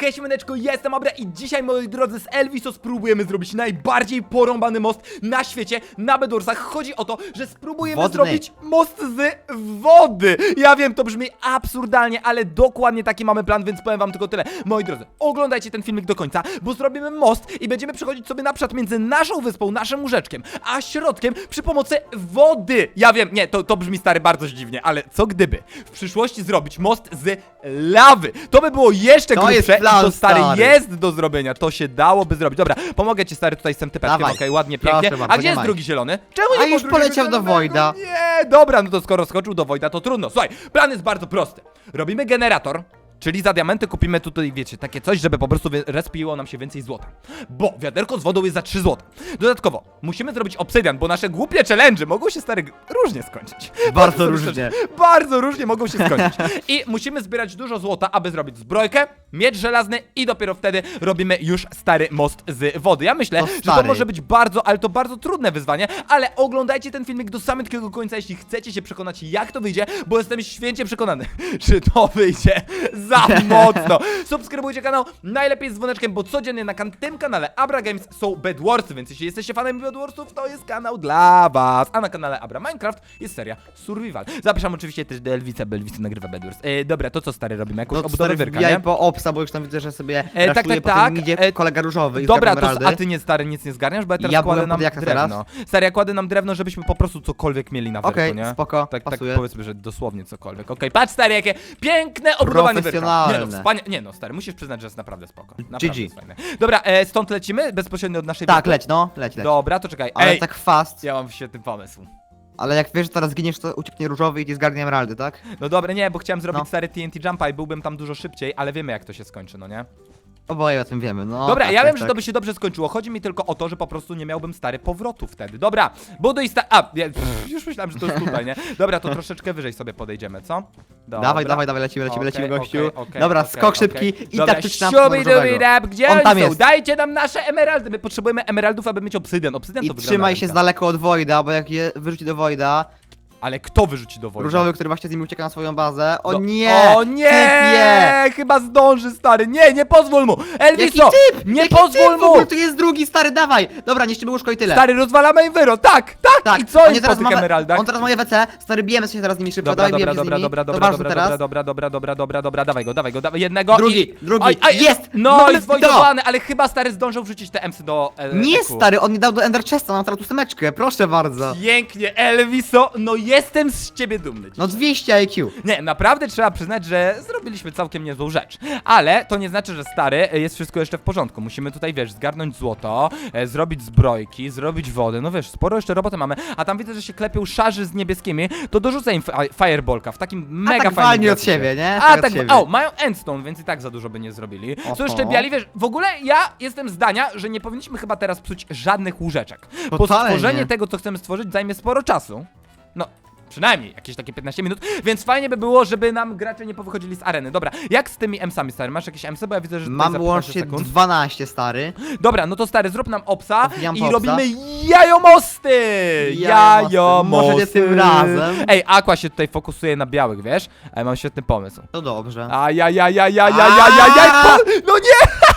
Hej siemaneczko, jestem Abra i dzisiaj moi drodzy z Elviso spróbujemy zrobić najbardziej porąbany most na świecie, na Bedorsach. Chodzi o to, że spróbujemy Wodny. zrobić most z wody. Ja wiem, to brzmi absurdalnie, ale dokładnie taki mamy plan, więc powiem wam tylko tyle. Moi drodzy, oglądajcie ten filmik do końca, bo zrobimy most i będziemy przechodzić sobie na przykład między naszą wyspą, naszym łóżeczkiem, a środkiem przy pomocy wody. Ja wiem, nie, to, to brzmi stary bardzo dziwnie, ale co gdyby w przyszłości zrobić most z lawy? To by było jeszcze To grubsze to stary, stary. jest do zrobienia, to się dałoby zrobić. Dobra, pomogę ci stary tutaj z tym typeczkiem, okej, Dawaj. ładnie, Proszę pięknie. bardzo, a gdzie nie jest ma. drugi zielony? Czemu A nie ma już drugiego poleciał do zielonego? Wojda. Nie, dobra, no to skoro skoczył do Wojda, to trudno. Słuchaj, plan jest bardzo prosty. Robimy generator. Czyli za diamenty kupimy tutaj, wiecie, takie coś, żeby po prostu respiło nam się więcej złota. Bo wiaderko z wodą jest za 3 złota. Dodatkowo, musimy zrobić obsydian, bo nasze głupie challenge mogą się stary różnie skończyć. Bardzo różnie. Bardzo różnie mogą się skończyć. I musimy zbierać dużo złota, aby zrobić zbrojkę, miecz żelazny i dopiero wtedy robimy już stary most z wody. Ja myślę, że to może być bardzo, ale to bardzo trudne wyzwanie, ale oglądajcie ten filmik do samego końca, jeśli chcecie się przekonać, jak to wyjdzie, bo jestem święcie przekonany, że to wyjdzie za mocno. Subskrybujcie kanał, najlepiej z dzwoneczkiem, bo codziennie na kan tym kanale Abra Games są Bedwarsy, więc jeśli jesteście fanem Bedwarsów, to jest kanał dla was. A na kanale Abra Minecraft jest seria Survival. Zapraszam oczywiście też do Elvica, bo Elvica nagrywa Bedwars. E, dobra, to co stary robimy? Jakąś No stary wbijaj nie? po obsa, bo już tam widzę, że sobie E, tak, tak, tak. idzie E, kolega różowy i Dobra, to, a ty nie stary nic nie zgarniasz, bo ja teraz Ja kładę byłem nam pod drewno. Stary, ja kładę nam drewno, żebyśmy po prostu cokolwiek mieli na wyrku, Okej, nie? spoko, Tak, tak pasuje. powiedzmy, że dosłownie cokolwiek. Okej, patrz stary, jakie piękne obudowanie wyrka. Nie no, Profesjonalne. wspania... Nie no, stary, musisz przyznać, że jest naprawdę spoko. Naprawdę GG. jest fajne. Dobra, e, stąd lecimy bezpośrednio od naszej Tak, wyspy? leć no, leć, leć. Dobra, to czekaj. Ale Ej, tak fast. ja mam świetny pomysł. Ale jak wiesz, że teraz zginiesz, to ucieknie różowy i ci zgarnie emeraldy, tak? No dobra, nie, bo chciałem zrobić No. stary TNT Jumpa i byłbym tam dużo szybciej, ale wiemy jak to się skończy, no nie? Oboje o tym wiemy, no. Dobra, tak, ja tak, wiem, że tak. to by się dobrze skończyło. Chodzi mi tylko o to, że po prostu nie miałbym stary powrotu wtedy. Dobra, buduj sta... A, pff, już myślałem, że to jest tutaj, nie? Dobra, to troszeczkę wyżej sobie podejdziemy, co? Dobra. Dawaj, dawaj, dawaj, lecimy, lecimy, Okej, lecimy, gościu. okej, okej, Dobra, okej, skok okej. szybki i Dobra, taktyczna dab, Gdzie On tam są? jest. Dajcie nam nasze emeraldy. My potrzebujemy emeraldów, aby mieć obsydian. Obsydian to I wygląda trzymaj się z daleko od Wojda, bo jak je wyrzuci do Wojda, Ale kto wyrzuci do wody? różowy, który właśnie z nim ucieka na swoją bazę, o No- nie! O nie! Typie! Chyba zdąży, stary. Nie, nie pozwól mu! Jaki Elviso! typ? Nie Jaki pozwól typ w ogóle? mu! Tu jest drugi, stary, dawaj! Dobra, niszczymy łóżko i tyle. Stary, rozwalamy im wyro! Tak, tak! tak, I co on jest po tych ma, emeraldach? On teraz ma WC, stary, bijemy się teraz z nimi szybko, Dobra, dawaj, dobra, bijemy się dobra, z nimi. dobra, to dobra, ważne dobra, teraz. dobra, dobra, dobra, dobra, dobra, dawaj go, dawaj go, dawaj jednego. Drugi, i... drugi. Jest! No, No, i zwojdowany, ale chyba stary zdążył wrzucić te emsy do e, Nie, eku. stary, on nie dał do Ender Chesta, mam teraz tu semeczkę, proszę bardzo. Pięknie, Elviso, no jestem z ciebie dumny. No 200 IQ. Nie, naprawdę trzeba przyznać, że zrobiliśmy całkiem niezłą rzecz. Ale to nie znaczy, że stary e, jest wszystko jeszcze w porządku. Musimy tutaj, wiesz, zgarnąć złoto, e, zrobić zbrojki, zrobić wodę. No wiesz, sporo jeszcze roboty mamy. A tam widzę, że się klepią szarzy z niebieskimi. To dorzucę im fi- fireballka w takim mega tak fajnym od graficie. siebie, nie? A Tak od tak, siebie. o, mają endstone, więc i tak za dużo by nie zrobili. Oho. jeszcze biali, wiesz, w ogóle ja jestem zdania, że nie powinniśmy chyba teraz psuć żadnych łóżeczek. Bo Totalnie. stworzenie tego, co chcemy stworzyć, zajmie sporo czasu. No, przynajmniej jakieś takie 15 minut, więc fajnie by było, żeby nam gracze nie powychodzili z areny. Dobra, jak z tymi emsami, stary? Masz jakieś emsy? Bo ja widzę, że tutaj Mam 15 łącznie sekund. 12, stary. Dobra, no to stary, zrób nam obsa Wbijam i popsa. robimy jajomosty! Jajomosty. Może nie tym razem. Ej, Aqua się tutaj fokusuje na białych, wiesz? Ja mam świetny pomysł. To dobrze. A ja ja ja ja ja ja ja ja A! No nie!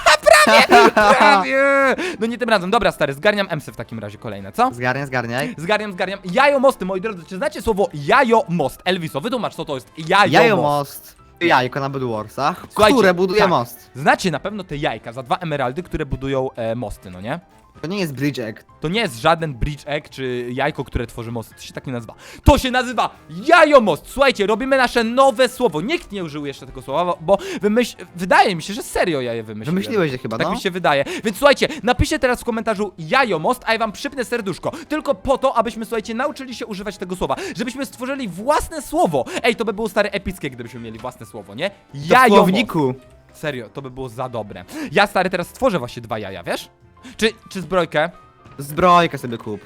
No nie tym razem. Dobra, stary, zgarniam emsy w takim razie kolejne, co? Zgarniaj, zgarniaj. Zgarniam, zgarniam. Jajomosty, moi drodzy, czy znacie słowo jajomost? Elviso, wytłumacz, co to jest jajomost. Jajomost. Jajko na Bedwarsach, Słuchajcie, które buduje tak. most. Znacie na pewno te jajka za dwa emeraldy, które budują e, mosty, no nie? To nie jest bridge egg. To nie jest żaden bridge egg czy jajko, które tworzy most. To się tak nie nazywa. To się nazywa jajomost. Słuchajcie, robimy nasze nowe słowo. Nikt nie użył jeszcze tego słowa, bo wymyśl... wydaje mi się, że serio ja je wymyśliłem. Wymyśliłeś je chyba, Tak no? mi się wydaje. Więc słuchajcie, napiszcie teraz w komentarzu jajomost, a ja wam przypnę serduszko. Tylko po to, abyśmy, słuchajcie, nauczyli się używać tego słowa. Żebyśmy stworzyli własne słowo. Ej, to by było stare epickie, gdybyśmy mieli własne słowo, nie? To w Jajomost. słowniku. Serio, to by było za dobre. Ja, stary, teraz stworzę właśnie dwa jaja, wiesz? Czy, czy zbrojkę? Zbrojkę sobie kup.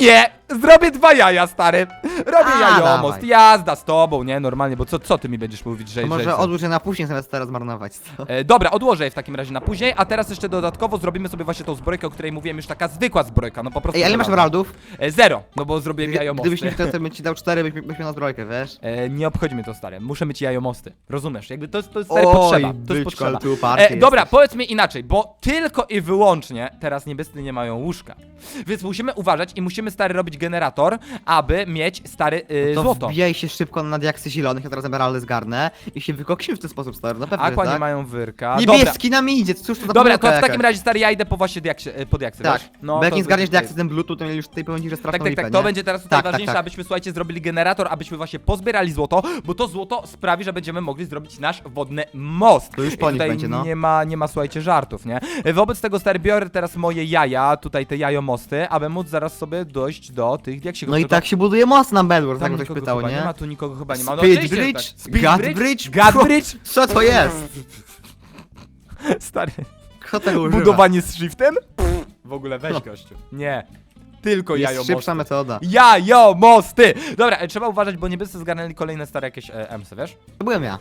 Nie! Zrobię dwa jaja, stary. Robię A, jajomost. dawaj. Jazda z tobą, nie? Normalnie, bo co, co ty mi będziesz mówić, że... To że może odłóż je na później, zamiast teraz marnować. Co? E, dobra, odłożę je w takim razie na później, a teraz jeszcze dodatkowo zrobimy sobie właśnie tą zbrojkę, o której mówiłem, już taka zwykła zbrojka, no po prostu... Ej, ale masz emeraldów? E, zero, no bo zrobiłem jajomosty. Gdybyś nie chciał, to bym ci dał cztery, byś, byś miał na zbrojkę, wiesz? E, nie obchodzi mnie to, stary. Muszę mieć jajomosty. Rozumiesz? Jakby to, jest- to jest stary Oj, potrzeba. To jest byczku, ale potrzeba. ty uparty E, dobra, jesteś. powiedz mi inaczej, bo tylko i wyłącznie teraz niebiescy nie mają łóżka. Więc musimy uważać i musimy stary robić generator, aby mieć stary y, To złoto. wbijaj się szybko na diaksy zielonych, ja teraz emeraldy zgarnę i się wykoksimy w ten sposób, stary, na pewno, Aqua tak? nie mają wyrka. Niebieski nam idzie, cóż to za Dobra, to pomyłka w takim jakaś. razie stary ja idę po właśnie diaksie, e, po diaksy, Tak, wiesz? bo jak to nie zgarniesz diaksy ten bluetooth, to już tutaj powiem że straszną Tak, tak, lipę, tak, to nie? będzie teraz tutaj Tak, tak, ważniejsze, tak. abyśmy, słuchajcie, zrobili generator, abyśmy właśnie pozbierali złoto, bo to złoto sprawi, że będziemy mogli zrobić nasz wodny most. To już I po nich tutaj będzie, no. Nie ma, nie ma, słuchajcie, żartów, nie? Wobec tego, stary, biorę teraz moje jaja, tutaj te jajomosty, aby móc zaraz sobie dojść do tych diaksików. No i tak się buduje most na Bedwars, tam tak ktoś nikogo pytał, chyba nie? Nie ma, tu nikogo chyba nie ma. No, Speed oczywiście, że Bridge? tak. Speed God Bridge? God Bridge? Co to jest? Stary, Kto tego używa? budowanie z shiftem? W ogóle weź, gościu. Nie. Tylko Jest jajomosty. szybsza metoda. Jajomosty! Dobra, e, trzeba uważać, bo niebiescy zgarnęli kolejne stare jakieś e, emsy, wiesz? To byłem ja.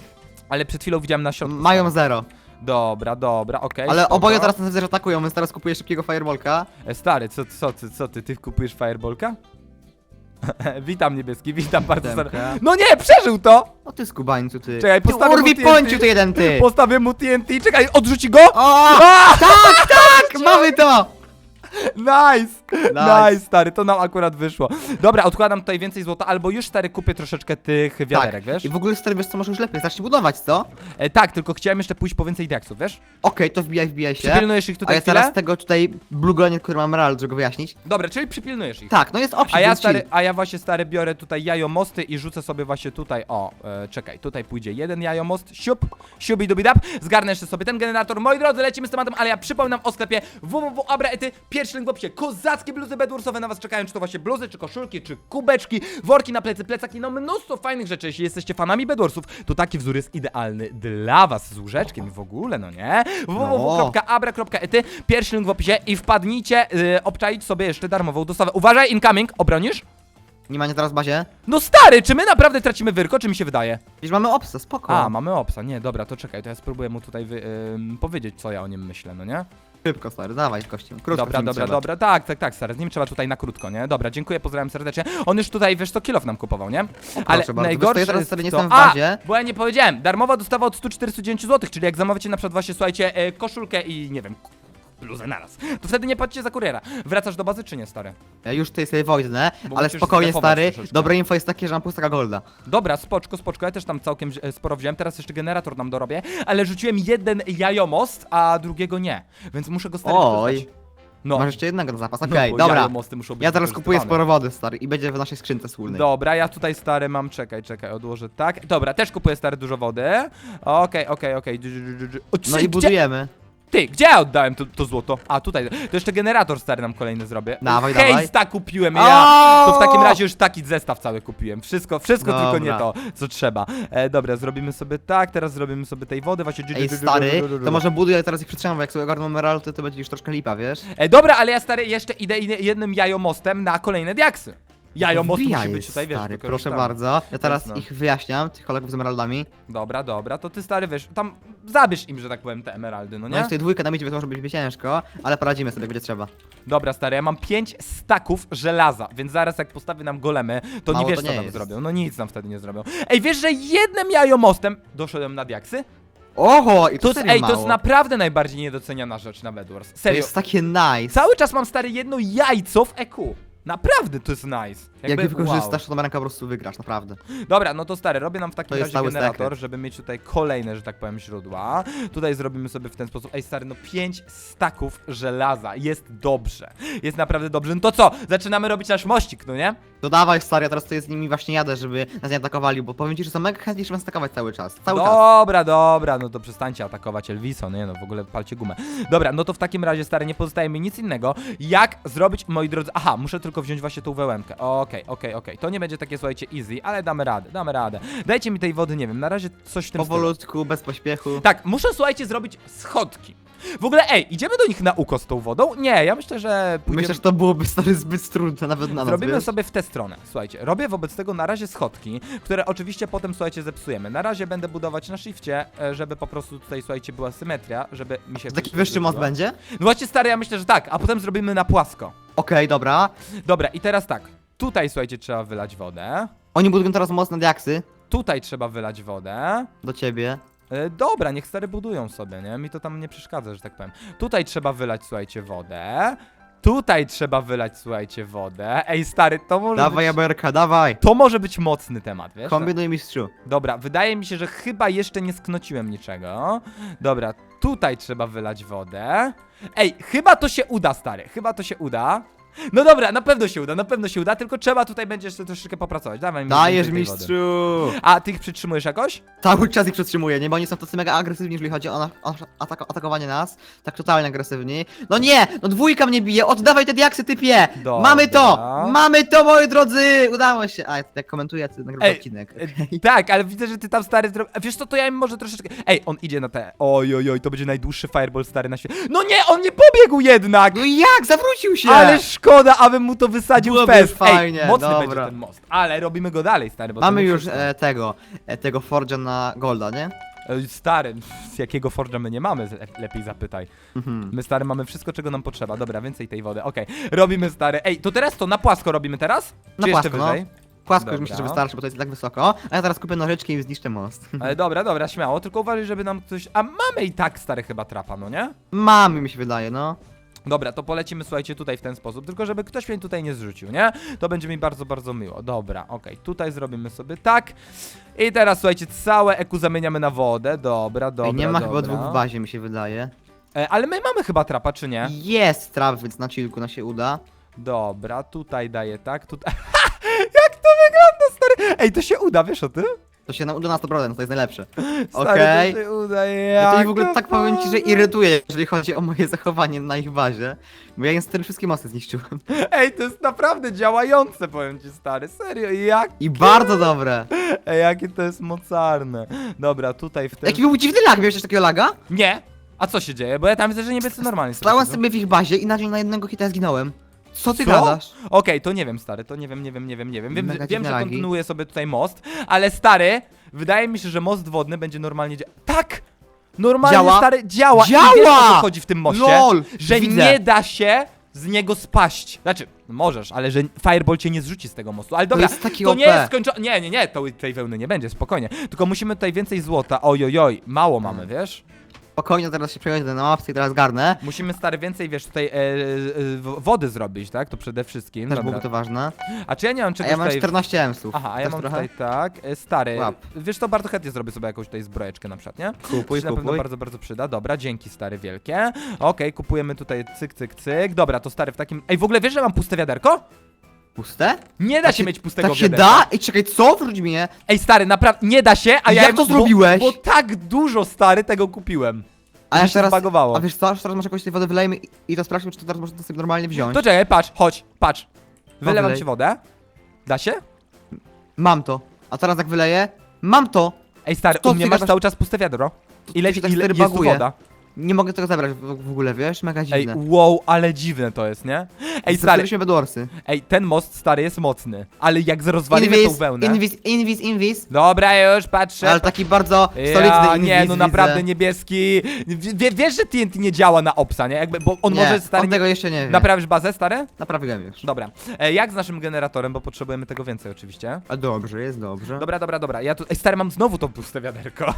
Ale przed chwilą widziałem na środku. Mają zero. Dobra, dobra, okej. Ale spoko. oboje teraz nas też atakują, więc teraz kupuję szybkiego fireballka. E, Stary, co, co, ty, co ty, ty kupujesz fireballka? witam niebieski, witam bardzo Demka. serdecznie. No nie, przeżył to! O ty skubańcu, ty. Czekaj, ty postawię mu TNT. ty jeden, ty. Postawię mu TNT, czekaj, odrzuci go! O! A! Tak, tak! Mamy to! Nice! Nice. Nice, stary, to nam akurat wyszło. Dobra, odkładam tutaj więcej złota, albo już stary kupię troszeczkę tych wiaderek, tak. wiesz? I w ogóle stary, wiesz co, może już lepiej, zacznij budować, co? E, tak, tylko chciałem jeszcze pójść po więcej diaksów, wiesz? Okej, to wbijaj, wbijaj się. Przypilnujesz ich A tutaj ja chwilę? teraz tego tutaj blugonie, który mam emerald, żeby go wyjaśnić. Dobra, czyli przypilnujesz ich. Tak, no jest option, A ja, stary, a ja właśnie stary biorę tutaj jajomosty i rzucę sobie właśnie tutaj, o, e, czekaj, tutaj pójdzie jeden jajomost, siup, siubi dubi dab, zgarnę jeszcze sobie ten generator. Moi drodzy, lecimy z tematem, ale ja przypominam o sklepie www.abraety, pierwszy link w opisie, kozackie bluzy bedwursowe na was czekają, czy to właśnie bluzy, czy koszulki, czy kubeczki, worki na plecy, plecaki, no mnóstwo fajnych rzeczy, jeśli jesteście fanami bedwarsów, to taki wzór jest idealny dla was, z łóżeczkiem w ogóle, no nie? www.abra.ety, pierwszy link w opisie i wpadnijcie, y, obczaić sobie jeszcze darmową dostawę. Uważaj, incoming, obronisz? Nie ma nie teraz w bazie. No stary, czy my naprawdę tracimy wyrko, czy mi się wydaje? Wiesz, mamy obsa, spoko. A, mamy opsa, nie, dobra, to czekaj, to ja spróbuję mu tutaj wy, ym, powiedzieć, co ja o nim myślę, no nie? Szybko, stary, dawaj z kościem. Krótko dobra, z nim dobra, trzeba. dobra, tak, tak, tak, stary, z nim trzeba tutaj na krótko, nie? Dobra, dziękuję, pozdrawiam serdecznie. On już tutaj, wiesz, to kilof nam kupował, nie? Ale bardzo. Wiesz co, najgorsze ja teraz jest sobie nie to... jestem w A, bazie. bo ja nie powiedziałem, darmowa dostawa od 149 zł, czyli jak zamawiacie na przykład właśnie, słuchajcie, e, koszulkę i, nie wiem, bluzę naraz, to wtedy nie płacicie za kuriera. Wracasz do bazy, czy nie, stary? Ja już tutaj sobie wojnę, Bo ale musisz spokojnie, stary. troszeczkę. Dobre info jest takie, że mam pustego golda. Dobra, spoczko, spoczko, ja też tam całkiem e, sporo wziąłem, teraz jeszcze generator nam dorobię, ale rzuciłem jeden jajomost, a drugiego nie, więc muszę go stary Oj. wykorzystać. No, Masz jeszcze jednego na zapas, no, okej, bo dobra. jajomosty muszą być Ja teraz kupuję wykorzystywane. sporo wody, stary, i będzie w naszej skrzynce wspólnej. Dobra, ja tutaj stary mam, czekaj, czekaj, odłożę tak. Dobra, też kupuję stary dużo wody. Okej, okej, okej. Dż, dż, dż, dż. O, No i gdzie- budujemy. Ty, gdzie ja oddałem to, to złoto? A, tutaj. To jeszcze generator stary nam kolejny zrobię. Dawaj, Hej, dawaj. sta kupiłem ja. To w takim razie już taki zestaw cały kupiłem. Wszystko, wszystko Dobra. tylko nie to, co trzeba. E, dobra, zrobimy sobie tak, teraz zrobimy sobie tej wody, właśnie... Ej, stary, to może buduj, ale teraz ich przytrzymam, jak sobie ogarną emeraldy, to będzie już troszkę lipa, wiesz? E, dobra, ale ja stary jeszcze idę jednym jajomostem na kolejne diaksy. Jajomost Wbijaj, musi być tutaj, wiesz, stary, proszę wykorzystany. bardzo. Ja teraz no. ich wyjaśniam, tych kolegów z emeraldami. Dobra, dobra, to ty stary wiesz, tam zabierz im, że tak powiem, te emeraldy, no No nie? i tutaj dwójkę na midzie, więc może być ciężko, ale poradzimy sobie, będzie trzeba. Dobra, stary, ja mam 5 staków żelaza, więc zaraz jak postawię nam golemy, to Mało nie wiesz to co nie nam jest. zrobią. No nic nam wtedy nie zrobią. Ej, wiesz, że jednym jajomostem doszedłem na diaksy? Oho! I To to, jest, serio ej, to jest naprawdę najbardziej niedoceniana rzecz na Bedwars. To Serio. jest takie nice. Cały czas mam stary jedno jajco w EQ. Naprawdę to jest nice. Jak Jakby, wykorzystasz, to na rękę po prostu wygrasz, naprawdę. Wow. Dobra, no to stary, robię nam w takim To razie generator, sekret. żeby mieć tutaj kolejne, że tak powiem, źródła. Tutaj zrobimy sobie w ten sposób. Ej, stary, no 5 staków żelaza. Jest dobrze. Jest naprawdę dobrze. No to co? Zaczynamy robić nasz mościk, no nie? To dawaj, stary, ja teraz tutaj z nimi właśnie jadę, żeby nas nie atakowali, bo powiem ci, że są mega chętni, żeby nas atakować cały czas. Cały czas. Dobra, dobra, no to przestańcie atakować Elviso, no nie no, w ogóle palcie gumę. Dobra, no to w takim razie, stary, nie pozostaje mi nic innego, jak zrobić, moi drodzy, aha, muszę tylko wziąć właśnie tą wełemkę, okej, okej, okej, to nie będzie takie, słuchajcie, easy, ale damy radę, damy radę. Dajcie mi tej wody, nie wiem, na razie coś w tym stylu. Powolutku, bez pośpiechu. Tak, muszę, słuchajcie, zrobić schodki. W ogóle, ej, idziemy do nich na uko z tą wodą? Nie, ja myślę, że pójdziemy... Myślę, że to byłoby stary zbyt trudne nawet na nas, Zrobimy wiesz? sobie w tę stronę. Słuchajcie, robię wobec tego na razie schodki, które oczywiście potem, słuchajcie, zepsujemy. Na razie będę budować na shifcie, e, żeby po prostu tutaj, słuchajcie, była symetria, żeby mi się... Taki wyższy most będzie? No właśnie, stary, ja myślę, że tak, a potem zrobimy na płasko. Okej, dobra. Dobra, i teraz tak. Tutaj, słuchajcie, trzeba wylać wodę. Oni budują teraz most na diaksy. Tutaj trzeba wylać wodę. Do ciebie. E, dobra, niech stary budują sobie, nie? Mi to tam nie przeszkadza, że tak powiem. Tutaj trzeba wylać, słuchajcie, wodę. Tutaj trzeba wylać, słuchajcie, wodę. Ej, stary, to może Dawaj, być... Dawaj. To może być mocny temat, wiesz? Kombinuj mistrzu. Dobra, wydaje mi się, że chyba jeszcze nie sknociłem niczego. Dobra, tutaj trzeba wylać wodę. Ej, chyba to się uda, stary. Chyba to się uda. No dobra, na pewno się uda, na pewno się uda, tylko trzeba tutaj będzie jeszcze troszeczkę popracować. Dawaj mi Dajesz więcej tej wody. mistrzu. A ty ich przytrzymujesz jakoś? Cały czas ich przetrzymuję, nie? Bo oni są tacy mega agresywni, jeżeli chodzi o, na, o atak atakowanie nas. Tak totalnie agresywni. No nie! No dwójka mnie bije! Oddawaj te diaksy, typie! Dobra. Mamy to! Mamy to, moi drodzy! Udało się! A, jak komentuję, to nagrywam Ej, odcinek. E, Tak, ale widzę, że ty tam stary zro... Wiesz co, to ja im może troszeczkę... Ej, on idzie na te... Oj, oj, oj, to będzie najdłuższy fireball stary na świecie. No nie, on nie pobiegł jednak! No jak? Zawrócił się! Ale szkoda, abym mu to wysadził w Byłoby fest. fajnie, Ej, mocny dobra. będzie ten most. Ale robimy go dalej, stary, bo to Mamy nie już wszystko. e, tego, e, tego Forge'a na Golda, nie? Ej, Stary, z jakiego Forge'a my nie mamy, le- lepiej zapytaj. Mhm. My stary mamy wszystko, czego nam potrzeba. Dobra, więcej tej wody, okej. Robimy stary. Ej, to teraz to na płasko robimy teraz? Czy Na jeszcze płasko, no. wyżej? Płasko Dobra. już myślę, że wystarczy, bo to jest tak wysoko. A ja teraz kupię nożyczki i zniszczę most. Ale dobra, dobra, śmiało, tylko uważaj, żeby nam coś... A mamy i tak stary chyba trapa, no nie? Mamy, mi się wydaje, no. Dobra, to polecimy, słuchajcie, tutaj w ten sposób, tylko żeby ktoś mnie tutaj nie zrzucił, nie? To będzie mi bardzo, bardzo miło. Dobra, okej, tutaj zrobimy sobie tak. I teraz, słuchajcie, całe eku zamieniamy na wodę. Dobra, dobra, Ej, nie ma dobra. chyba dwóch w bazie, mi się wydaje. E, ale my mamy chyba trapa, czy nie? Jest trap, więc na chillku na się uda. Dobra, tutaj daję tak, tutaj... Jak to wygląda, stary? Ej, to się uda, wiesz o tym? To się nam uda na 100%, to jest najlepsze. Okej. uda, Ja to ich w ogóle tak powiem ci, że irytuje, jeżeli chodzi o moje zachowanie na ich bazie. Bo ja niestety wszystkie mosty zniszczyłem. Ej, to jest naprawdę działające, powiem ci, stary, serio, jak... I bardzo dobre. Ej, jakie to jest mocarne. Dobra, tutaj w ten... Jaki był dziwny lag, miałeś też takiego laga? Nie! A co się dzieje? Bo ja tam widzę, że niebiescy normalnie Stałem sobie w ich bazie i nagle na jednego hita zginąłem. Co ty Co? gadasz? Okej, to nie wiem, stary, to nie wiem, nie wiem, nie wiem, nie wiem. Wiem, Mega wiem dziwne że lagi. kontynuuję sobie tutaj most, ale stary, wydaje mi się, że most wodny będzie normalnie dzia- Tak! Normalnie, Działa? stary, działa! I Działa! wiesz, o co chodzi w tym moście? LOL! Że widzę. nie da się z niego spaść. Znaczy, możesz, ale że Fireball cię nie zrzuci z tego mostu. Ale dobra, jest taki to OP. nie jest skończone. Nie, nie, nie, to tej wełny nie będzie, spokojnie. Tylko musimy tutaj więcej złota. Ojojoj, mało mamy, Hmm. wiesz? Spokojnie, teraz się przejądę na mapce i teraz garnę. Musimy stary więcej, wiesz, tutaj e, e, w- wody zrobić, tak? To przede wszystkim. Też byłoby to ważne. A czy ja nie mam A czegoś ja mam tutaj... 14 emsów. Aha, a ja Chcesz mam trochę? tutaj tak, e, stary, Łap. wiesz to bardzo chętnie zrobię sobie jakąś tutaj zbrojeczkę na przykład, nie? Kupuj, To się na pewno kupuj. bardzo, bardzo przyda, dobra, dzięki stary wielkie Okej, kupujemy tutaj cyk, cyk, cyk, dobra, to stary w takim... Ej, w ogóle wiesz, że mam puste wiaderko? Puste? Nie da się mieć pustego Tak się wiaderka da? I czekaj, co? Wróć mnie. Ej, stary, naprawdę, nie da się, a ja... Jak to bo, zrobiłeś? Bo tak dużo, stary, tego kupiłem A ja się teraz... zbagowało. A wiesz co, aż teraz masz jakąś tej wody wylejmy i, i to sprawdźmy, czy to teraz można to sobie normalnie wziąć. To czekaj, patrz, chodź, patrz Wylewam wylej. ci wodę Da się? Mam to. A teraz jak wyleję? Mam to! Ej, stary, Co u mnie ty masz gadasz? cały czas puste wiadro Ile, to się tak ile stary jest tu baguje. woda? Nie mogę tego zabrać w, w ogóle, wiesz? Mega Ej, dziwne. wow, ale dziwne to jest, nie? Ej, stary, Zastanawialiśmy Bedwarsy. ej, ten most stary jest mocny, ale jak rozwalimy tą Invis, wełnę... invis, invis, invis. Dobra, już patrzę. Ale taki bardzo solidny ja, invis, nie, no naprawdę widzę. niebieski. Wie, wiesz, że TNT nie działa na opsa, nie? Jakby, bo on nie, może stary. on tego jeszcze nie wie. Naprawisz bazę, stary? Naprawiłem już. Dobra. E, jak z naszym generatorem, bo potrzebujemy tego więcej oczywiście. A dobrze, jest dobrze. Dobra, dobra, dobra. Ja tu. Ej, stary, mam znowu to puste wiaderko.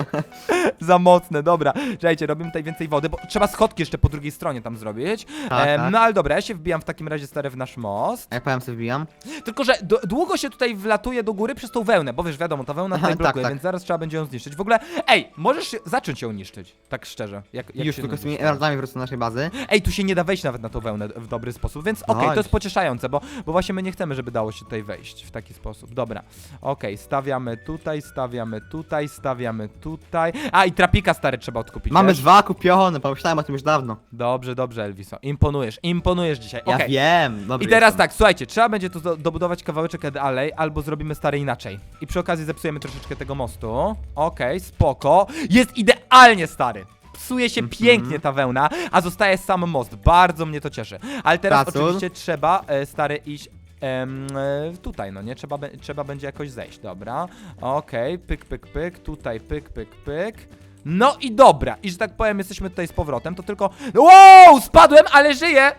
Za mocne, dobra. Czekajcie, robimy tutaj więcej wody, bo trzeba schodki jeszcze po drugiej stronie tam zrobić. Tak, tak. No ale dobra, ja się wbijam w takim razie stary w nasz most. A jak powiem sobie wbijam? Tylko, że d- długo się tutaj wlatuje do góry przez tą wełnę, bo wiesz, wiadomo, ta wełna Aha, tutaj tak, blokuje, tak. więc zaraz trzeba będzie ją zniszczyć. W ogóle, ej, możesz zacząć ją niszczyć, tak szczerze. Jak, jak już się tylko z nudzisz tymi teraz. emeraldami wrócę do naszej bazy. Ej, tu się nie da wejść nawet na tą wełnę w dobry sposób, więc okej, to Chodź. jest pocieszające, bo, bo właśnie my nie chcemy, żeby dało się tutaj wejść w taki sposób. Dobra, okej, stawiamy tutaj, stawiamy tutaj, stawiamy tutaj. A, i trapika stary trzeba odkupić, Mamy wiesz? Dwa kupione, pomyślałem o tym już dawno. Dobrze, dobrze, Elviso, imponujesz, imponujesz dzisiaj, Ja okej. wiem, dobry I teraz jestem. tak, słuchajcie, trzeba będzie tu do, dobudować kawałeczek dalej, albo zrobimy stary inaczej. I przy okazji zepsujemy troszeczkę tego mostu. Okej, spoko. Jest idealnie stary. psuje się Mhm. pięknie ta wełna, a zostaje sam most. Bardzo mnie to cieszy. Ale teraz oczywiście trzeba, e, stary, iść em, e, tutaj, no nie? Trzeba, be- trzeba będzie jakoś zejść, dobra. Okej, pyk, pyk, pyk, tutaj pyk, pyk, pyk. No i dobra, i że tak powiem, jesteśmy tutaj z powrotem, to tylko... Wow, spadłem, ale żyję!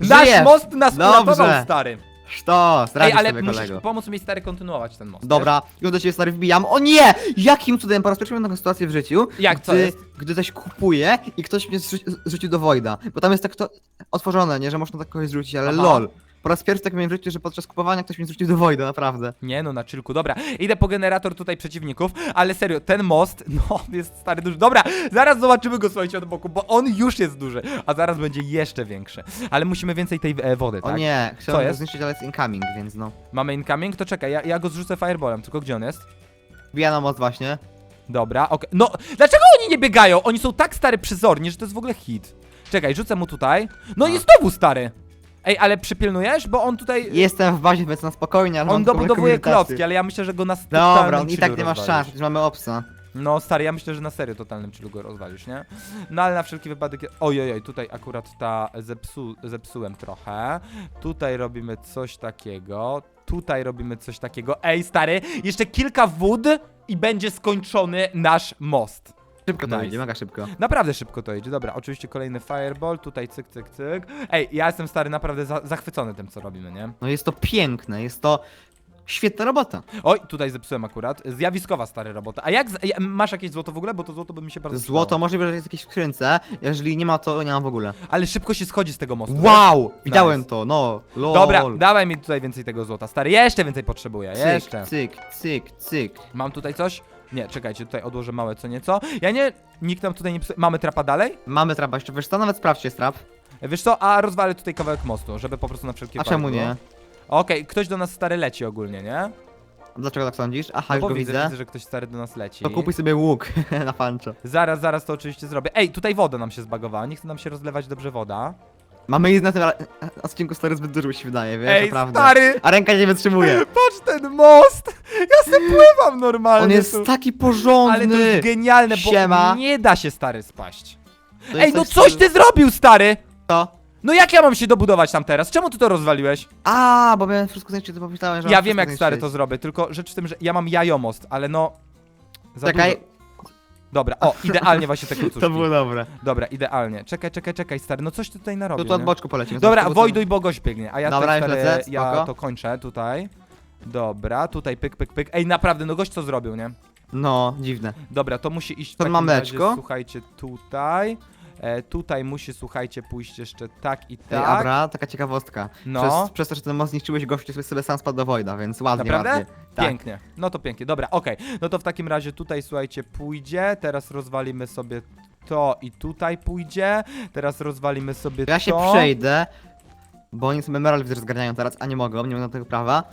Nasz Żyjesz. most nas uratował, Dobrze. stary. Sztos, Ej, ale sobie, musisz kolego. pomóc mi, stary, kontynuować ten most. Dobra, już do ciebie stary wbijam. O nie! Jakim cudem po raz pierwszy miałem taką sytuację w życiu? Jak, co gdy, jest? Gdy coś kupuję i ktoś mnie zrzu zrzucił do Wojda. Bo tam jest tak to otworzone, nie? Że można tak kogoś zrzucić, ale Aha. lol. Po raz pierwszy tak miałem w życiu, że podczas kupowania ktoś mnie zrzucił do Wojda, naprawdę. Nie no, na chillku. Dobra, idę po generator tutaj przeciwników, ale serio, ten most, no, jest stary duży. Dobra, zaraz zobaczymy go, słuchajcie, od boku, bo on już jest duży, a zaraz będzie jeszcze większy. Ale musimy więcej tej e, wody, O tak? nie, Co chciałem go jest? zniszczyć, ale jest incoming, więc no. Mamy incoming? To czekaj, ja, ja go zrzucę fireballem, tylko gdzie on jest? Wbija na most właśnie. Dobra, okej. No, dlaczego oni nie biegają? Oni są tak stary przyzorni, że to jest w ogóle hit. Czekaj, rzucę mu tutaj. No i znowu stary. Ej, ale przypilnujesz? Bo on tutaj... Jestem w bazie, więc na spokojnie, ale On mam dobudowuje komunikację. klocki, ale ja myślę, że go na Dobra, totalnym on i chillu tak nie ma rozwalisz. szans, przecież mamy obsa. No stary, ja myślę, że na serio totalnym chillu go rozwalisz, nie? No ale na wszelki wypadek... Oj, oj, oj, tutaj akurat ta zepsu... zepsułem trochę. Tutaj robimy coś takiego. Tutaj robimy coś takiego. Ej, stary, jeszcze kilka wód i będzie skończony nasz most. Szybko to Nice. idzie, mega szybko. Naprawdę szybko to idzie. Dobra, oczywiście kolejny fireball, tutaj cyk, cyk, cyk. Ej, ja jestem stary naprawdę za zachwycony tym, co robimy, nie? No jest to piękne, jest to świetna robota. Oj, tutaj zepsułem akurat. Zjawiskowa stary robota. A jak... z- ja- Masz jakieś złoto w ogóle? Bo to złoto by mi się bardzo Złoto przydało. możliwe, że jest jakieś w skrzynce, jeżeli nie ma to nie mam w ogóle. Ale szybko się schodzi z tego mostu. Wow! Widziałem to, no, lol. Dobra, dawaj mi tutaj więcej tego złota, stary. Jeszcze więcej potrzebuję, cyk, jeszcze. cyk, cyk, cyk. Mam tutaj coś? Nie, czekajcie, tutaj odłożę małe co nieco. Ja nie, nikt nam tutaj nie psuje. Mamy trapa dalej? Mamy trapa jeszcze, wiesz co, nawet sprawdźcie trap. Wiesz co, a rozwalę tutaj kawałek mostu, żeby po prostu na wszelki A czemu nie? Okej, ktoś do nas stary leci ogólnie, nie? Dlaczego tak sądzisz? Aha, No już bo go widzę, widzę. widzę, że ktoś stary do nas leci. To kupuj sobie łuk na panczo. Zaraz, zaraz to oczywiście zrobię. Ej, tutaj woda nam się zbagowała, nie chce nam się rozlewać dobrze woda. Mamy ich na tym ale- odcinku stary zbyt dużo mi się wydaje, wiesz, Ej, naprawdę. stary! A ręka nie wytrzymuje. Patrz ten most! Ja sobie pływam normalnie On jest tu. taki Ale porządny. to jest genialne, bo Siema. nie da się stary spaść. To Ej, jest no coś, ty zrobił, stary! Co? No jak ja mam się dobudować tam teraz? Czemu ty to rozwaliłeś? A, bo miałem wszystko zniszczyć, to pomyślałem, że Ja wiem wszystko jak stary to zniszczyć. zrobię, tylko rzecz w tym, że ja mam jajomost, ale no... Za Czekaj, Dużo. Dobra, o, idealnie właśnie te klucuszki. to było dobre. Dobra, idealnie. Czekaj, czekaj, czekaj, stary, no coś ty tutaj narobił, To tu od nie? boczku polecimy. Dobra, Wojduj, bo gość biegnie, a ja Dobra, tutaj, stary, lecę, ja spoko. to kończę tutaj. Dobra, tutaj pyk, pyk, pyk. Ej, naprawdę, no gość co zrobił, nie? No, dziwne. Dobra, to musi iść w To takim mam razie, słuchajcie, tutaj. E, tutaj musi, słuchajcie, pójść jeszcze tak i Ej, tak. Abra, taka ciekawostka. No. Przez, przez to, że ten most zniszczyłeś, gościu sobie- sobie sam spadł do Wojda, więc ładnie, Naprawdę? ładnie. Tak. Pięknie. No to pięknie. Dobra, okej. No to w takim razie tutaj, słuchajcie, pójdzie. Teraz rozwalimy sobie to i tutaj pójdzie. Teraz rozwalimy sobie Ja się to. przejdę, bo oni sobie emerald widzę, że zgarniają teraz, a nie mogą, nie mają tego prawa.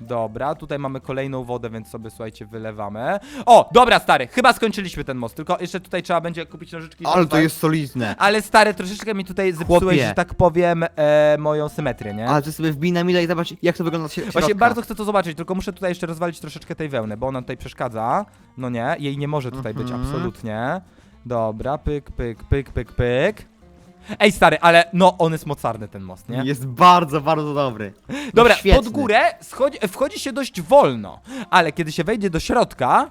Dobra, tutaj mamy kolejną wodę, więc sobie, słuchajcie, wylewamy. O, dobra, stary, chyba skończyliśmy ten most, tylko jeszcze tutaj trzeba będzie kupić nożyczki. Ale to jest solidne. Ale stary, troszeczkę mi tutaj zepsułeś, Chłopie. że tak powiem, e, moją symetrię, nie? Ale ty sobie wbij na mida i zobacz, jak to wygląda środka. Właśnie bardzo chcę to zobaczyć, tylko muszę tutaj jeszcze rozwalić troszeczkę tej wełny, bo ona tutaj przeszkadza. No nie, jej nie może tutaj być Mhm. absolutnie. Dobra, pyk, pyk, pyk, pyk, pyk. Ej, stary, ale no, on jest mocarny ten most, nie? Jest bardzo, bardzo dobry. Dobra, świetny. pod górę schodzi, wchodzi się dość wolno, ale kiedy się wejdzie do środka,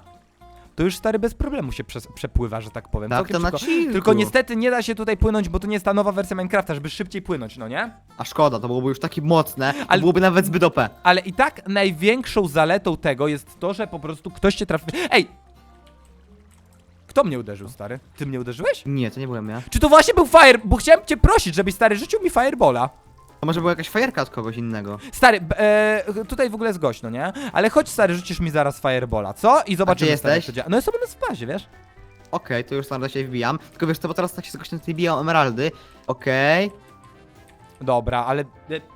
to już stary bez problemu się przepływa, że tak powiem. Tak, Całkiem to na szybko. chillku. Tylko niestety nie da się tutaj płynąć, bo to nie jest ta nowa wersja Minecrafta, żeby szybciej płynąć, no nie? A szkoda, to byłoby już takie mocne, Ale- Ale... byłoby nawet zbyt OP. Ale i tak największą zaletą tego jest to, że po prostu ktoś cię trafi. Ej! Kto mnie uderzył, stary? Ty mnie uderzyłeś? Nie, to nie byłem ja. Czy to właśnie był fire... Bo chciałem cię prosić, żebyś, stary, rzucił mi firebola. To może była jakaś fajerka od kogoś innego. Stary, b- e, tutaj w ogóle jest gość, no nie? Ale chodź, stary, rzucisz mi zaraz firebola, co? I zobaczymy, gdzie stary, jak jesteś? to działa. No jest sobie na bazie, wiesz? Okej, to już sam się wbijam. Tylko wiesz co, bo teraz tak się z gościem tutaj biją emeraldy. Okej. Dobra, ale e,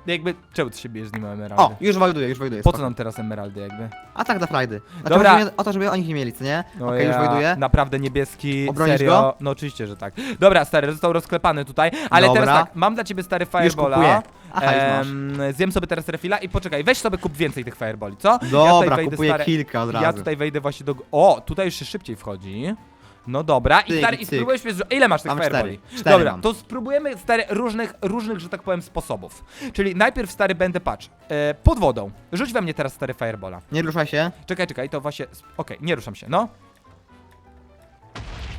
jakby... Czemu ty się bijesz z nim o emeraldy? O, już wajduję, już wajduję. Po co spoko. nam teraz emeraldy, jakby? A tak, dla frajdy. Znaczy, Dobra. chodzi mi O to, żeby oni ich nie mieli, co nie? No Okej, już ja. Naprawdę niebieski, Obronisz serio. go? No oczywiście, że tak. Dobra, stary, został rozklepany tutaj, ale Dobra. teraz tak, mam dla ciebie stary firebola. kupuję. Aha, już masz. Em, zjem sobie teraz refila i poczekaj, weź sobie kup więcej tych fireboli, co? Dobra, tutaj wejdę, kupuję stary- kilka od razu. Ja tutaj wejdę właśnie do... O, tutaj już się szybciej wchodzi. No dobra, i Cyk, stary, i cyk. Ile masz tych Mam fireboli? cztery. Dobra, mam. to spróbujemy, stary, różnych, różnych, że tak powiem, sposobów. Czyli najpierw, stary, będę, patrz, e, pod wodą. Rzuć we mnie teraz, stary, firebola. Nie ruszaj się. Czekaj, czekaj, to właśnie... Okej, nie ruszam się, no.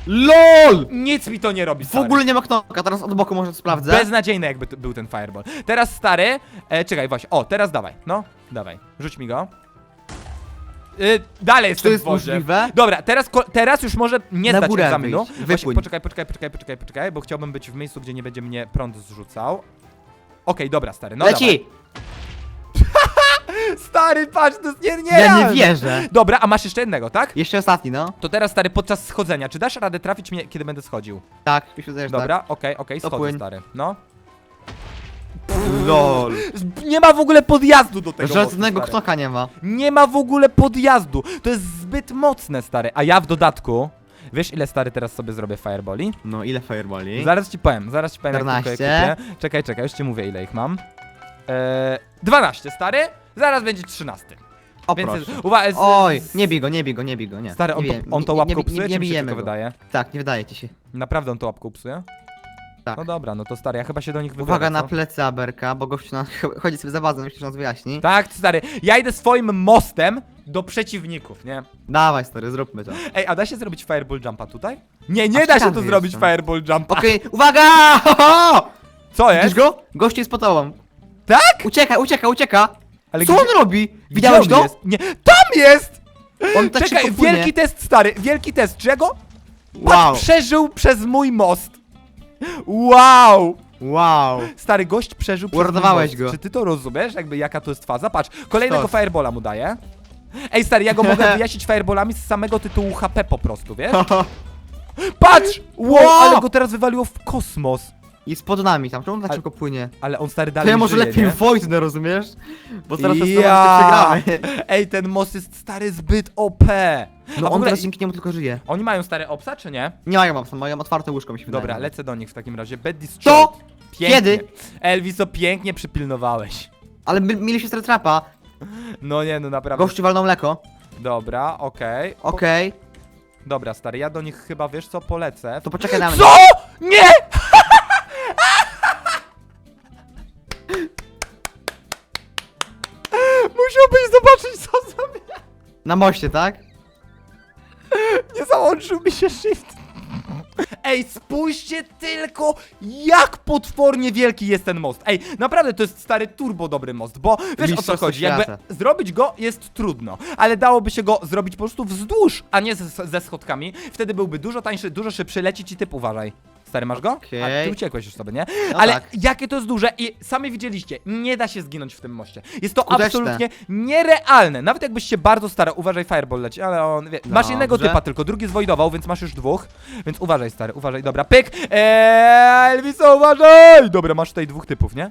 LOL! Nic mi to nie robi, W stary. ogóle nie ma knopka, teraz od boku może sprawdzę. Beznadziejny jakby był ten fireball. Teraz stary, e, czekaj właśnie, o, teraz dawaj, no, dawaj, rzuć mi go. Y, dalej jestem to w jest wodzie. możliwe? Dobra, teraz, ko- teraz już może nie Na zdać górę egzaminu. Właśnie, wypłyń. poczekaj, poczekaj, poczekaj, poczekaj, poczekaj, bo chciałbym być w miejscu, gdzie nie będzie mnie prąd zrzucał. Okej, dobra, stary, no dawaj. Leci! Stary, patrz, to jest nie, nie, Ja nie wierzę. Dobra, a masz jeszcze jednego, tak? Jeszcze ostatni, no. To teraz, stary, podczas schodzenia, czy dasz radę trafić mnie, kiedy będę schodził? Tak, myślę, że tak. Dobra, okej, okej, To schodzę, płyń. stary, no. LOL. Nie ma w ogóle podjazdu do tego mostu, Żadnego stary. knoka nie ma. Nie ma w ogóle podjazdu. To jest zbyt mocne, stary. A ja w dodatku. Wiesz, ile stary teraz sobie zrobię fireboli? No, ile fireballi? Zaraz ci powiem, zaraz ci powiem, jak 14. tylko je kupię. Czekaj, czekaj, już ci mówię, ile ich mam. Eee, 12, stary. Zaraz będzie 13. O Więc proszę. uwaga, z, Oj, nie bij go, nie bij go, nie bij go, nie. Stary, on nie to, wiem, on to nie- łapką nie, psuje, nie, czy nie mi się bijemy tylko go. wydaje? Tak, nie wydaje ci się. Naprawdę on to łapką psuje? Tak. No dobra, no to stary, ja chyba się do nich wybiorę, Uwaga na co? plecy Aberka, bo gościu na, chodzi sobie za bazą, myślę, że nas wyjaśni. Tak, stary, ja idę swoim mostem do przeciwników, nie? Dawaj stary, zróbmy to. Ej, a da się zrobić fireball jumpa tutaj? Nie, nie A da się ciekawy tu zrobić jestem. fireball jumpa. Okej, uwaga! Ho, ho! Co Widzisz jest? go? Gościu jest po tobą. Tak? Ucieka, ucieka, ucieka! Ale Co gdzie- on robi? Gdzie Widziałeś on to? Jest? Nie, tam jest! On tak Czekaj, szybko płynie. wielki test, stary, wielki test. Czego? Wow, Przeżył przez mój most. Wow! wow. Stary, gość przeżył przez most. go. Czy ty to rozumiesz? Jakby jaka to jest faza? Patrz, kolejnego Sztos. firebola mu daję. Ej, stary, ja go mogę wyjaśnić fireballami z samego tytułu HP po prostu, wiesz? Patrz! Wow! ale go teraz wywaliło w kosmos. I spod nami tam, czemu on tak Ale- szybko płynie? Ale on stary To dalej ja może żyje, lepiej nie? wojnę, rozumiesz? Bo teraz to Ja! przegramy. Ej, ten most jest stary zbyt OP. A No w on ogóle, teraz dzięki niemu tylko żyje. oni mają stare obsa, czy nie? Nie mają mam, mają otwarte łóżko mi się wydaje. Dobra, lecę do nich w takim razie. Bad To? Destroy. Pięknie. Kiedy? Elviso, pięknie przypilnowałeś. Ale my, mieliśmy trapa. No nie, no naprawdę. Gościu walnął mleko. Dobra, okej. Po- Okej. Dobra, stary, ja do nich chyba, wiesz co, polecę. To poczekaj na mnie. Co? Nie! Na moście, tak? Nie załączył mi się shift. Ej, spójrzcie tylko, jak potwornie wielki jest ten most. Ej, naprawdę to jest stary turbo dobry most, bo wiesz o co Mistrzostwo chodzi, jakby świata. zrobić go jest trudno, ale dałoby się go zrobić po prostu wzdłuż, a nie ze, ze schodkami. Wtedy byłby dużo tańszy, dużo szybszy, leci ci typ, uważaj. Stary, masz go? A Okej. ty uciekłeś już sobie, nie? No ale tak. jakie to jest duże i sami widzieliście, nie da się zginąć w tym moście. Jest to Skuteczne. absolutnie nierealne. Nawet jakbyś się bardzo starał, uważaj, fireball leci, ale on, wie, masz innego Dobrze. typa tylko, drugi zwojdował, więc masz już dwóch, więc uważaj, stary, uważaj, dobra, pyk, eee, Elviso, uważaj! Dobra, masz tutaj dwóch typów, nie?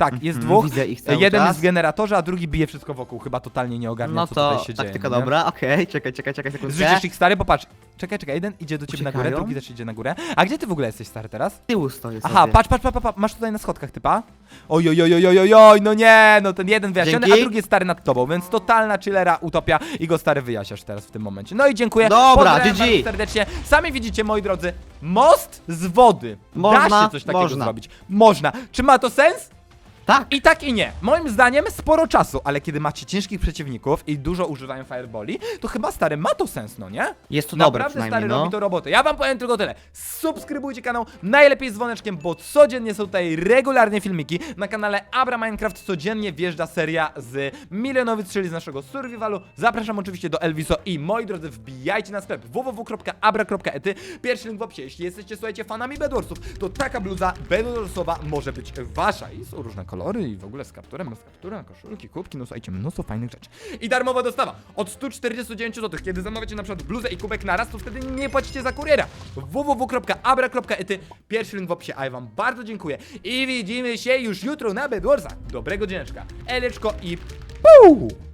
Tak, jest Mhm, dwóch, Widzę ich cały jeden czas. jest w generatorze, a drugi bije wszystko wokół, chyba totalnie nie ogarnia, No co to tutaj się dzieje. taktyka nie? dobra, okej, czekaj, czekaj, czekaj sekundkę. Zrzucisz ich, stary, popatrz, czekaj, czekaj, jeden idzie do ciebie na górę, Uciekają? drugi też idzie na górę, a gdzie ty w ogóle jesteś, stary, teraz? Tyłu stoję Aha, sobie. patrz, patrz, patrz, patrz, masz tutaj na schodkach typa. Oj, oj, oj, oj, oj, oj, oj, no nie, no ten jeden wyjaśniony, Dzięki. a drugi jest stary nad tobą, więc totalna chillera, utopia i go stary wyjaśniasz teraz w tym momencie. No i dziękuję. Dobra, Pozdrawiam GG. bardzo serdecznie. Sami widzicie, moi drodzy, most z wody. da Można, się coś takiego można. zrobić. Można. Czy ma to sens? Tak. I tak i nie. Moim zdaniem sporo czasu, ale kiedy macie ciężkich przeciwników i dużo używają fireboli, to chyba stary ma to sens, no nie? Jest to dobre Naprawdę przynajmniej, stary no. robi to robotę. Ja wam powiem tylko tyle. Subskrybujcie kanał, najlepiej z dzwoneczkiem, bo codziennie są tutaj regularnie filmiki. Na kanale Abra Minecraft codziennie wjeżdża seria z Milionowic, czyli z naszego survivalu. Zapraszam oczywiście do Elviso i moi drodzy, wbijajcie na sklep www.abra.ety. Pierwszy link w opisie. Jeśli jesteście, słuchajcie, fanami Bedwarsów, to taka bluza Bedwarsowa może być wasza. I są różne kolory i w ogóle z kapturem, z kapturem, koszulki, kubki, no słuchajcie, mnóstwo fajnych rzeczy. I darmowa dostawa od 149 zł. Kiedy zamawiacie na przykład bluzę i kubek naraz, to wtedy nie płacicie za kuriera. www.abra.ety. Pierwszy link w opisie, a ja wam bardzo dziękuję. I widzimy się już jutro na Bedwarsach. Dobrego dzieneczka. Eleczko i pół!